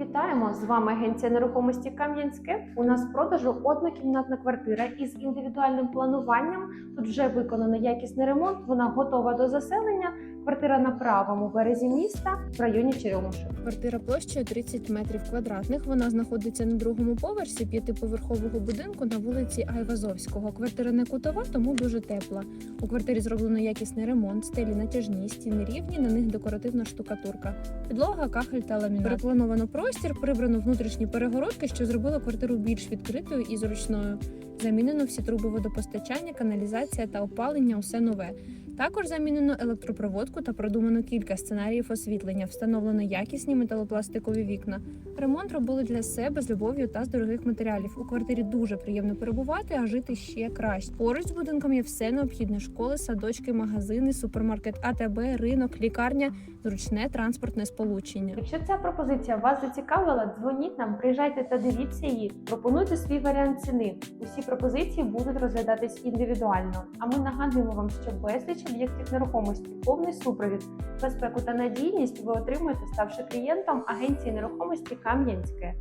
Вітаємо! З вами агенція нерухомості Кам'янське. У нас в продажу однокімнатна квартира із індивідуальним плануванням. Тут вже виконано якісний ремонт. Вона готова до заселення. Квартира на правому березі міста в районі Черемушок. Квартира площею 30 метрів квадратних. Вона знаходиться на другому поверсі п'ятиповерхового будинку на вулиці Айвазовського. Квартира не кутова, тому дуже тепла. У квартирі зроблено якісний ремонт, стелі натяжні, стіни рівні, на них декоративна штукатурка. Підлога, кахель та ламінат. Переплановано простір, прибрано внутрішні перегородки, що зробило квартиру більш відкритою і зручною. Замінено всі труби водопостачання, каналізація та опалення усе нове. Також замінено електропроводку та продумано кілька сценаріїв освітлення, встановлено якісні металопластикові вікна. Ремонт робили для себе з любов'ю та з дорогих матеріалів. У квартирі дуже приємно перебувати, а жити ще краще. Поруч з будинком є все необхідне: школи, садочки, магазини, супермаркет, АТБ, ринок, лікарня, зручне транспортне сполучення. Якщо ця пропозиція вас зацікавила, дзвоніть нам, приїжджайте та дивіться її. Пропонуйте свій варіант ціни. Усі пропозиції будуть розглядатись індивідуально. А ми нагадуємо вам, що безліч об'єктів нерухомості, повний супровід, безпеку та надійність ви отримуєте, ставши клієнтом агенції нерухомості Кам'янське.